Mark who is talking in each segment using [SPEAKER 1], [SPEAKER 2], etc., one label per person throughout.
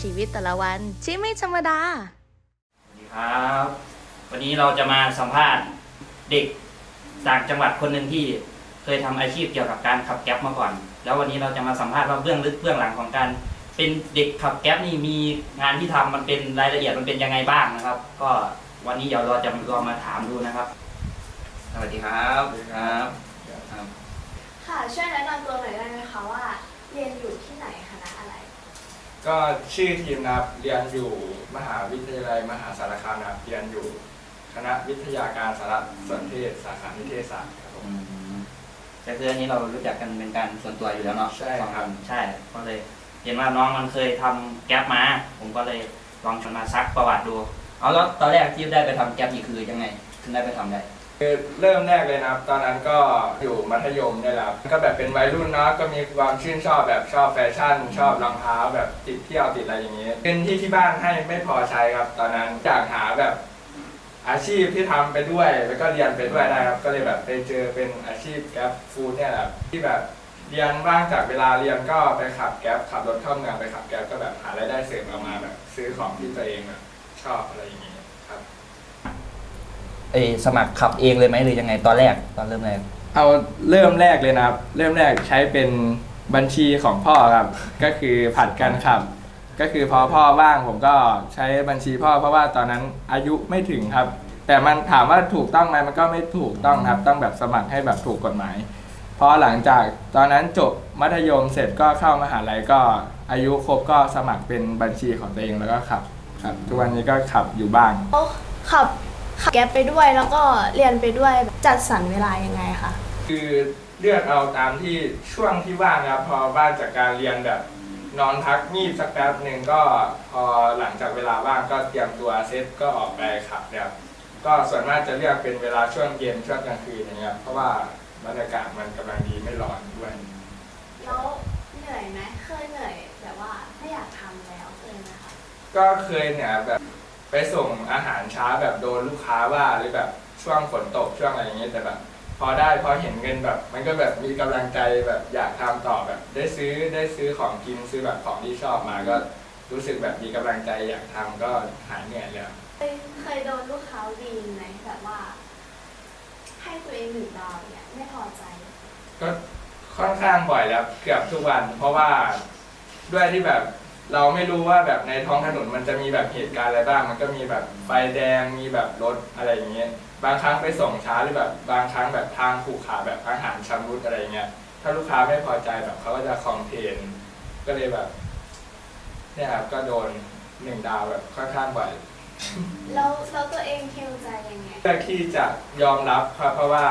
[SPEAKER 1] ชีวิตแต่ละวันที่ไม่ธรรมดา
[SPEAKER 2] สวัสดีครับ วันนี้เราจะมาสัมภาษณ์เด็กจากจังหวัดคนหนึ่งที่เคยทำอาชีพเกี่ยวกับการขับแก๊ปมาก่อน แล้ววันนี้เราจะมาสัมภาษณ์ว่าเบื้องลึกเบื้องหลังของการเป็นเด็กขับแก๊ปนี่มีงานที่ทำมันเป็นรายละเอียดมันเป็นยังไงบ้างนะครับ ก็วันนี้เดี๋ยวเราจะลองมาถามดูนะครับ สวัสดีครับครับครับ
[SPEAKER 3] ค่ะ ช่วยแนะนำตัวหน่อยได้ไหมคะว่า เรียนอยู่ที่ไหนคณะอะไร
[SPEAKER 4] ก็ชื่อทีมนะครับเรียนอยู่มหาวิทยาลัยมหาสารคามนะครับเรียนอยู่คณะวิทยาการสารสนเทศสาขานิเทศศาสตร์ครับผม
[SPEAKER 2] อืมแต่คืออันนี้เรารู้จักกันเป็นการส่วนตัวอยู่แล้วเนาะ
[SPEAKER 4] ใช่ครับ
[SPEAKER 2] สองนใช่ก็เลยเห็นว่าน้องมันเคยทำแก๊ปมา ผมก็เลยลองชวนมาซักประวัติดู เอาแล้วตอนแรกที่ได้ไปทำแก๊ปนี่คือยังไงถึงได้ไปทำได้
[SPEAKER 4] คือเริ่มแรกเลยนะครับ ตอนนั้นก็อยู่มัธยมเนี่ยแหละครับก็แบบเป็นวัยรุ่นเนาะก็มีความชื่นชอบแบบชอบแฟชั่น ชอบรองเท้าแบบติดเที่ยวติดอะไรอย่างเงี้เป็นที่ที่บ้านให้ไม่พอใช้ครับ ตอนนั้นอยากหาแบบอาชีพที่ทำไปด้วยแล้วก็เรียนไปด้วยได้ครับ ก็เลยแบบไปเจอเป็นอาชีพแก๊ปฟู้ดเนี่ยแหละที่แบบเรียนว่างจากเวลาเรียนก็ไปขับแก๊ปขับรถเข้าเมืองไปขับแก๊ปก็แบบหารายได้เสริมเอามาแบบซื้อของที่ตัวเองแบบชอบอะไรอย่างนี้ เงี้ยครับ
[SPEAKER 2] เอสมัครขับเองเลยไหมหรือยังไงตอนแรกตอนเริ่มแรก
[SPEAKER 4] เอาเริ่มแรกเลยนะครับ เริ่มแรกใช้เป็นบัญชีของพ่อครับ ก็คือผัดกันครับ ก็คือพอพ่อว่างผมก็ใช้บัญชีพ่อเพราะว่าตอนนั้นอายุไม่ถึงครับ แต่มันถามว่าถูกต้องไหมมันก็ไม่ถูกต้องครับ ต้องแบบสมัครให้แบบถูกกฎหมายพอหลังจากตอนนั้นจบมัธยมเสร็จก็เข้ามหาลัยก็อายุครบก็สมัครเป็นบัญชีของตัวเองแล้วก็ขับครับทุกวันนี้ก็ขับอยู่บ้าง
[SPEAKER 3] เขาขับ ขับแก๊ปไปด้วยแล้วก็เรียนไปด้วยจัดสรรเวลายังไงคะ
[SPEAKER 4] คือเลือกเอาตามที่ช่วงที่ว่างครับพอว่างจากการเรียนแบบ นอนพักงีบสักแป๊บหนึ่งก็พอหลังจากเวลาว่างก็เตรียมตัวเซตก็ออกไปขับเนี่ยครับก็ส่วนมากจะเลือกเป็นเวลาช่วงเย็นช่วงกลางคืนอย่างเงี้ยครับเพราะว่าบรรยากาศมันกำลังดีไม่ร้อนด้วย
[SPEAKER 3] แล้วเหนื่อยไหมเคยเหนื่อยแบบว่าไม่อยากทำแล้วเคยไหมคะ
[SPEAKER 4] ก็เคยเนี่ยแบบไป ส่งอาหารช้าแบบโดนลูกค้าว่าหรือแบบช่วงฝนตกช่วงอะไรอย่างเงี้ยแต่แบบพอได้พอเห็นเงินแบบ มันก็แบบมีกำลังใจแบบอยากทำต่อแบบ ได้ซื้อได้ซื้อของกินซื้อแบบของที่ชอบมาก็รู้สึกแบบมีกำลังใจอยากทำก็หายเหนื่อยแล้ว
[SPEAKER 3] เคยเคยโดนลูกค้าวีนไหมแบบว่า ให้ตัวเองหนึ่งดาวเนี่ยไม่พอใจ
[SPEAKER 4] ก็ค่อนข้างบ่อยแล้วเกือบทุกวัน เพราะว่าด้วยที่แบบ เราไม่รู้ว่าแบบในท้องถนนมันจะมีแบบเหตุการณ์อะไรบ้าง มันก็มีแบบไฟแดงมีแบบรถอะไรอย่างเงี้ยบางครั้งไปส่งช้าหรือแบบบางครั้งแบบทางขูขระแบบอาหารชำรุดอะไรเงี้ยถ้าลูกค้าไม่พอใจแบบเขาก็จะคอมเพลนก็เลยแบบเนี่ยครับก็โดนหนึ่งดาวแบบค่อนข้างบ่อย
[SPEAKER 3] แล้วแล้วตัวเองเทลใจยังไง
[SPEAKER 4] เลือกที่จะยอมรับครับเพราะว่า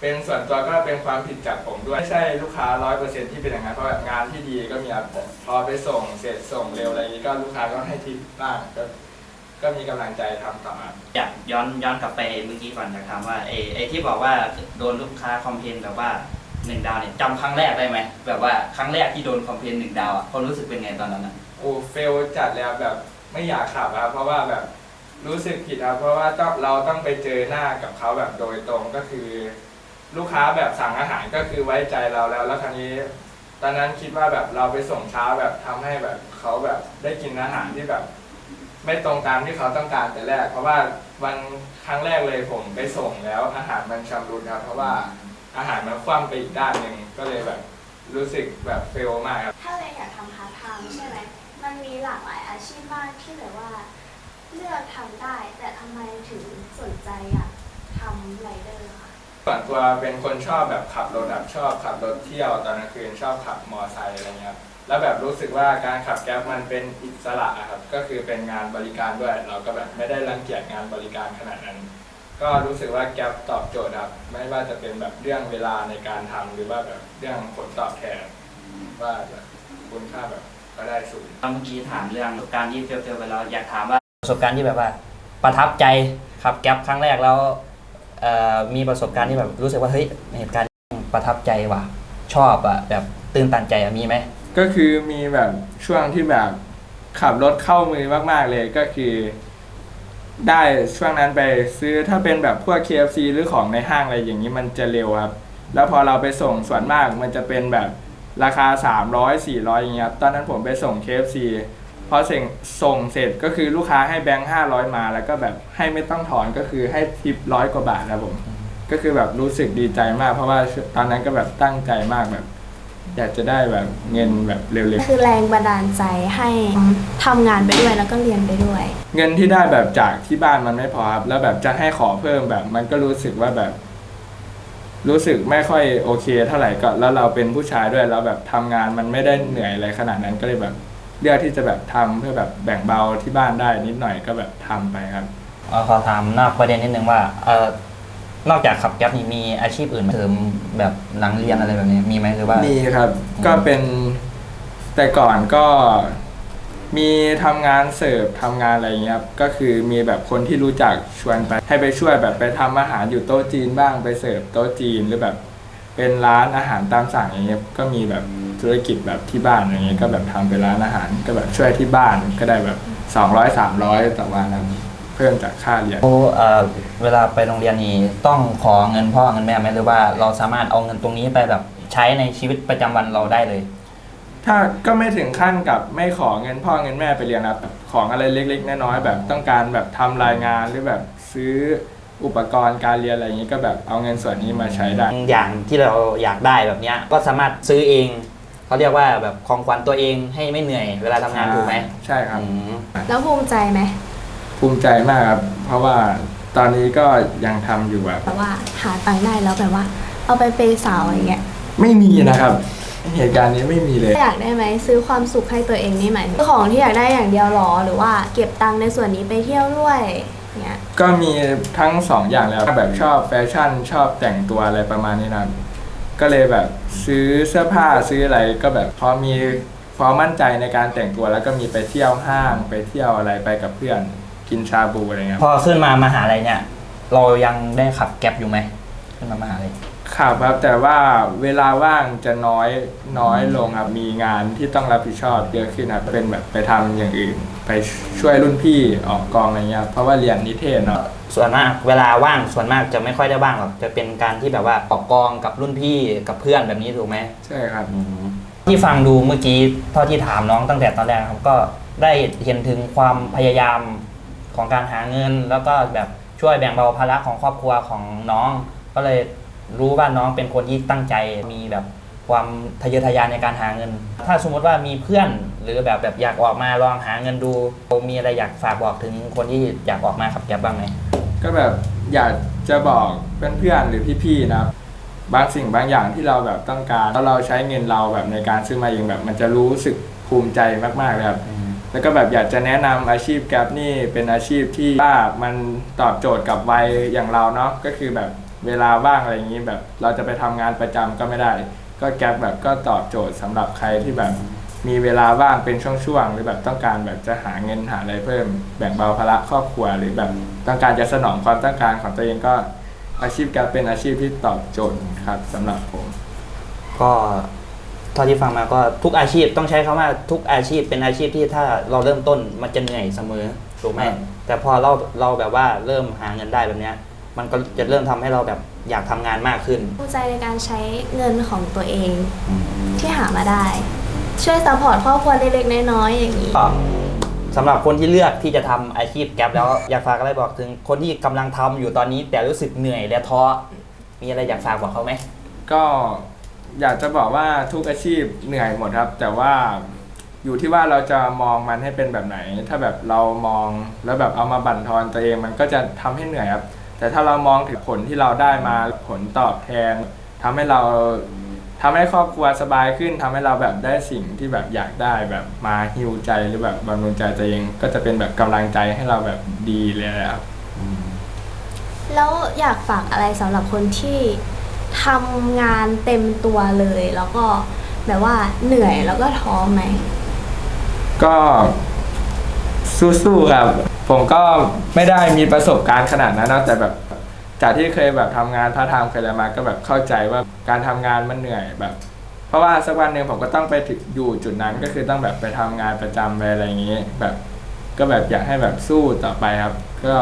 [SPEAKER 4] เป็นส่วนตัวก็เป็นความผิดจากผมด้วยไม่ใช่ลูกค้าร้อยเปอร์เซ็นที่เป็นอย่างนั้นเพราะแบบงานที่ดีก็มีครับผมพอไปส่งเสร็จส่งเร็วอะไรอย่างนี้ก็ลูกค้าก็ให้ทิปบ้างก็ก็มีกำลังใจทำต่อมา
[SPEAKER 2] อยากย้อนย้อนกลับไปเมื่อกี้ก่อนอยากถามว่าไอ้ไอ้ที่บอกว่าโดนลูกค้าคอมเพลนแบบว่าหนึ่งดาวเนี่ยจำครั้งแรกได้ไหมแบบว่าครั้งแรกที่โดนคอมเพลนหนึ่งดาวอะความรู้สึกเป็นไงตอนนั้นอะ
[SPEAKER 4] โอ้เฟลจัดแล้วแบบไม่อยากขับครับเพราะว่าแบบรู้สึกผิดครับเพราะว่าต้องเราต้องไปเจอหน้ากับเขาแบบโดยตรงก็คือ ลูกค้าแบบสั่งอาหารก็คือไว้ใจเราแล้ว แล้วคราวนี้ ตอนนั้นคิดว่าแบบเราไปส่งช้าแบบทำให้แบบเขาแบบได้กินอาหารที่แบบ ไม่ตรงตามที่เขาต้องการแต่แรก เพราะว่าวันครั้งแรกเลยผมไปส่งแล้วอาหารมันชำรุดครับ เพราะว่าอาหารมันคว่ำไปอีกด้านหนึ่งก็เลยแบบรู้สึกแบบเฟลมากครับ
[SPEAKER 3] ถ้าเลยอยากทำพาร์ทไทม์ใช่ไหมมันมีหลากหลายอาชีพมากที่แบบว่า เลือกทำได้ แต่ทำไมถึงสนใจอยากทำไรเดอร์คะ
[SPEAKER 4] ส่วนตัวเป็นคนชอบแบบขับรถแบบชอบขับรถเที่ยวตอนกลางคืนชอบขับมอไซค์อะไรเงี้ยแล้วแบบรู้สึกว่าการขับแก๊ปมันเป็นอิสระอะครับก็คือเป็นงานบริการด้วย เราก็แบบไม่ได้รังเกียจงานบริการขนาดนั้น ก็รู้สึกว่าแก๊ปตอบโจทย์ครับไม่ว่าจะเป็นแบบเรื่องเวลาในการทำหรือว่าแบบเรื่องผลตอบแทนว่าแบบคุณค่าแบบก็ได้สูง
[SPEAKER 2] เมื่อกี้ถามเรื่องประสบการณ์ที่เฟลๆไปแล้วอยากถามว่าประสบการณ์ที่แบบว่า ประทับใจขับแก๊ปครั้งแรกแล้ว มีประสบการณ์ที่แบบรู้สึกว่าเฮ้ยเหตุการณ์ประทับใจว่ะชอบอะแบบตื่นตันใจอะมีไหม
[SPEAKER 4] ก็คือมีแบบช่วงที่แบบขับรถเข้ามือมาก ๆ เลยก็คือ ได้ช่วงนั้นไปซื้อถ้าเป็นแบบพวก KFC หรือของในห้างอะไรอย่างนี้มันจะเร็วครับ แล้วพอเราไปส่งส่วนมากมันจะเป็นแบบราคา 300 400อย่างเงี้ยตอนนั้นผมไปส่ง KFC พพอเส่งส่งเสร็จก็คือลูกค้าให้แบงค์ห้าร้อยมา แล้วก็แบบให้ไม่ต้องถอนก็คือให้ทิปร้อยกว่าบาทครับผม ก็คือแบบรู้สึกดีใจมาก เพราะว่าตอนนั้นก็แบบตั้งใจมากแบบ อยากจะได้แบบเงินแบบเร็ว
[SPEAKER 3] คือแรงบันดาลใจให้ทำงานไปด้วยแล้วก็เรียนไปด้วย
[SPEAKER 4] ๆ เงินที่ได้แบบจากที่บ้านมันไม่พอครับ แล้วแบบจะให้ขอเพิ่มแบบ มันก็รู้สึกว่าแบบ รู้สึกไม่ค่อยโอเคเท่าไหร่ก็แล้วเราเป็นผู้ชายด้วยแล้วแบบทำงานมันไม่ได้เหนื่อยอะไรขนาดนั้นก็เลยแบบ เลือกที่จะแบบทำเพื่อแบบแบ่งเบาที่บ้านได้นิดหน่อยก็แบบทำไปครับ
[SPEAKER 2] เอ่อขอถามนอกประเด็นนิดนึงว่าเออนอกจากขับแก๊ปนี่มีอาชีพอื่นเสริมแบบหลังเรียนอะไรแบบนี้มีไหมหรือว่า
[SPEAKER 4] มีครับ ก็เป็นแต่ก่อนก็มีทำงานเสิร์ฟทำงานอะไรอย่างเงี้ยครับก็คือมีแบบคนที่รู้จักชวนไป ให้ไปช่วยแบบไปทำอาหารอยู่โต๊ะจีนบ้างไปเสิร์ฟโต๊ะจีนหรือแบบ เป็นร้านอาหารตามสั่งอย่างเงี้ยก็มีแบบ ธุรกิจแบบที่บ้านอย่างเงี้ยก็แบบทำเป็นร้านอาหาร ก็แบบช่วยที่บ้านก็ได้แบบสองร้อยสามร้อยต่อวันนะครับเพิ่มจากค่าเรียน
[SPEAKER 2] เอ่อเวลาไปโรงเรียนนี่ต้องขอเงินพ่อเงินแม่ไหมหรือว่าเราสามารถเอาเงินตรงนี้ไปแบบใช้ในชีวิตประจำวันเราได้เลย
[SPEAKER 4] ถ้าก็ไม่ถึงขั้นกับไม่ขอเงินพ่อเงินแม่ไปเรียนนะครับแบบของอะไรเล็ก ๆ น้อยๆแบบต้องการแบบทำรายงานหรือแบบซื้ออุปกรณ์การเรียนอะไรอย่างนี้ก็แบบเอาเงินส่วนนี้มาใช้ได้
[SPEAKER 2] อย่างที่เราอยากได้แบบเนี้ยก็สามารถซื้อเอง เขาเรียกว่าแบบของขวัญตัวเองให้ไม่เหนื่อยเวลาทำงานถูกไหม
[SPEAKER 4] ใช่ครับ
[SPEAKER 2] อืม
[SPEAKER 3] แล้วภูมิใจไหม
[SPEAKER 4] ภูมิใจมากครับ เพราะว่าตอนนี้ก็ยังทำอยู่แบบ
[SPEAKER 3] แบบว่าหาตังค์ได้แล้วแบบว่า เอาไปเปย์สาวอย่างเงี้ย
[SPEAKER 4] ไม่มีนะครับ เหตุการณ์นี้ไม่มีเลย
[SPEAKER 3] อยากได้ไหมซื้อความสุขให้ตัวเองนี่ไหมายของที่อยากได้อย่างเดียวหรอหรือว่าเก็บตังค์ในส่วนนี้ไปเที่ยวด้วยเงี้ย
[SPEAKER 4] ก็มีทั้งสองอย่างแล้วแบบชอบแฟชั่นชอบแต่งตัวอะไรประมาณนี้นะครับ ก็เลยแบบซื้อเสื้อผ้าซื้ออะไรก็แบบพอมีความั่นใจในการแต่งตัวแล้วก็มีไปเที่ยวห้างไปเที่ยวอะไรไปกับเพื่อนกินชาบูอะไรเงี้ย
[SPEAKER 2] พอขึ้นมามหาลัยเนี่ย เรายังได้ขับแก๊ปอยู่ไหมขึ้นมามหาลัย
[SPEAKER 4] ครับครับแต่ว่าเวลาว่างจะน้อยน้อยลงครับมีงานที่ต้องรับผิดชอบเยอะขึ้นครับเป็นแบบไปทำอย่างอื่น ไปช่วยรุ่นพี่ออกกองอะไรเงี้ยครับเพราะว่าเรียนนิเทศเนาะ
[SPEAKER 2] ส่วนมากเวลาว่างส่วนมากจะไม่ค่อยได้ว่างหรอกจะเป็นการที่แบบว่าออกกองกับรุ่นพี่กับเพื่อนแบบนี้ถูกไหม
[SPEAKER 4] ใช่ครับ
[SPEAKER 2] ที่ฟังดูเมื่อกี้เท่าที่ถามน้องตั้งแต่ตอนแรกครับก็ได้เห็นถึงความพยายามของการหาเงิน แล้วก็แบบช่วยแบ่งเบาภาระของครอบครัวของน้อง ก็เลย รู้ว่าน้องเป็นคนที่ตั้งใจมีแบบความทะเยอทะยานในการหาเงิน ถ้าสมมติว่ามีเพื่อนหรือแบบแบบอยากออกมาลองหาเงินดูมีอะไรอยากฝากบอกถึงคนที่อยากออกมาขับแก๊บบ้างไหม
[SPEAKER 4] ก็แบบอยากจะบอกเพื่อนๆหรือพี่ๆนะครับบางสิ่งบางอย่างที่เราแบบต้องการแล้วเราใช้เงินเราแบบในการซื้อมาเองแบบ มันจะรู้สึกภูมิใจมากๆเลยครับแล้วก็แบบอยากจะแนะนำอาชีพแกร็บนี่เป็นอาชีพที่ว่ามันตอบโจทย์กับวัยอย่างเราเนาะก็คือแบบ เวลาว่างอะไรอย่างนี้แบบ เราจะไปทำงานประจำก็ไม่ได้ ก็แกร็บแบบก็ตอบโจทย์สำหรับใครที่แบบมีเวลาว่างเป็นช่วงๆหรือแบบต้องการแบบจะหาเงินหาอะไรเพิ่ม แบ่งเบาภาระครอบครัวหรือแบบต้องการจะสนองความต้องการของตัวเองก็อาชีพแกร็บเป็นอาชีพที่ตอบโจทย์ครับสำหรับผม
[SPEAKER 2] ก็เท่าที่ฟังมาก็ทุกอาชีพต้องใช้คำว่าทุกอาชีพเป็นอาชีพที่ถ้าเราเริ่มต้นมันจะเหนื่อยเสมอถูกไหม
[SPEAKER 4] ครับ
[SPEAKER 2] แต่พอเราเราแบบว่าเริ่มหาเงินได้แบบเนี้ย มันก็จะเริ่มทำให้เราแบบอยากทำงานมากขึ้น
[SPEAKER 3] ภูมิใจในการใช้เงินของตัวเองที่หามาได้ ช่วยซัพพอร์ตครอบครัวเล็กๆน้อยๆอย่างนี้
[SPEAKER 2] ก็สำหรับคนที่เลือกที่จะทำอาชีพแก๊ปแล้วอยากฝากอะไรบอกถึงคนที่กำลังทำอยู่ตอนนี้ แต่รู้สึกเหนื่อยและท้อมีอะไรอยากฝากบอกเขาไหม
[SPEAKER 4] ก็อยากจะบอกว่าทุกอาชีพเหนื่อยหมดครับ แต่ว่าอยู่ที่ว่าเราจะมองมันให้เป็นแบบไหน ถ้าแบบเรามองแล้วแบบเอามาบั่นทอนตัวเองมันก็จะทำให้เหนื่อยครับ แต่ถ้าเรามองถึงผลที่เราได้มาผลตอบแทนทำให้เราทำให้ครอบครัวสบายขึ้นทำให้เราแบบได้สิ่งที่แบบอยากได้แบบมาฮิวใจหรือแบบบำรุงใจตัวเองก็จะเป็นแบบกำลังใจให้เราแบบดีเลยนะครับ
[SPEAKER 3] แล้วอยากฝากอะไรสำหรับคนที่ทำงานเต็มตัวเลย แล้วก็แบบว่าเหนื่อยแล้วก็ท้อไหม
[SPEAKER 4] ก็สู้ๆครับ ผมก็ไม่ได้มีประสบการณ์ขนาดนั้นนะแต่แบบจากที่เคยแบบทำงานพาร์ทไทม์เคยอะไรมาก็แบบเข้าใจว่าการทำงานมันเหนื่อยแบบ เพราะว่าสักวันหนึ่งผมก็ต้องไปถึงอยู่จุดนั้นก็คือต้องแบบไปทำงานประจำไปอะไรอย่างนี้ แบบ ก็แบบอยากให้แบบสู้ต่อไปครับ ก็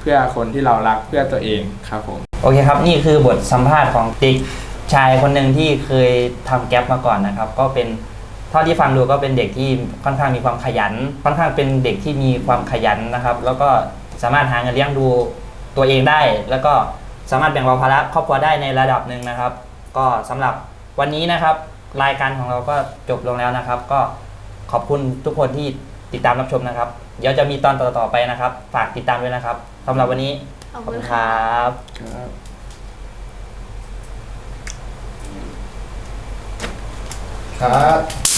[SPEAKER 4] เพื่อคนที่เรารักเพื่อตัวเองครับผม
[SPEAKER 2] โอเคครับ นี่คือบทสัมภาษณ์ของติ๊กชายคนหนึ่งที่เคยทำแก๊ปมาก่อนนะครับ ก็เป็น เท่าที่ฟังดูก็เป็นเด็กที่ค่อนข้างมีความขยัน ค่อนข้างเป็นเด็กที่มีความขยันนะครับ แล้วก็สามารถหาเงินเลี้ยงดูตัวเองได้ แล้วก็สามารถแบ่งเบาภาระครอบครัวได้ในระดับหนึ่งนะครับ ก็สำหรับวันนี้นะครับ รายการของเราก็จบลงแล้วนะครับ ก็ขอบคุณทุกคนที่ติดตามรับชมนะครับ เดี๋ยวจะมีตอนต่อๆไปนะครับ ฝากติดตามด้วยนะครับสำหรับวันนี้
[SPEAKER 3] ขอบคุ
[SPEAKER 2] ณ
[SPEAKER 3] ค่ะ
[SPEAKER 2] ครับ
[SPEAKER 4] ครับ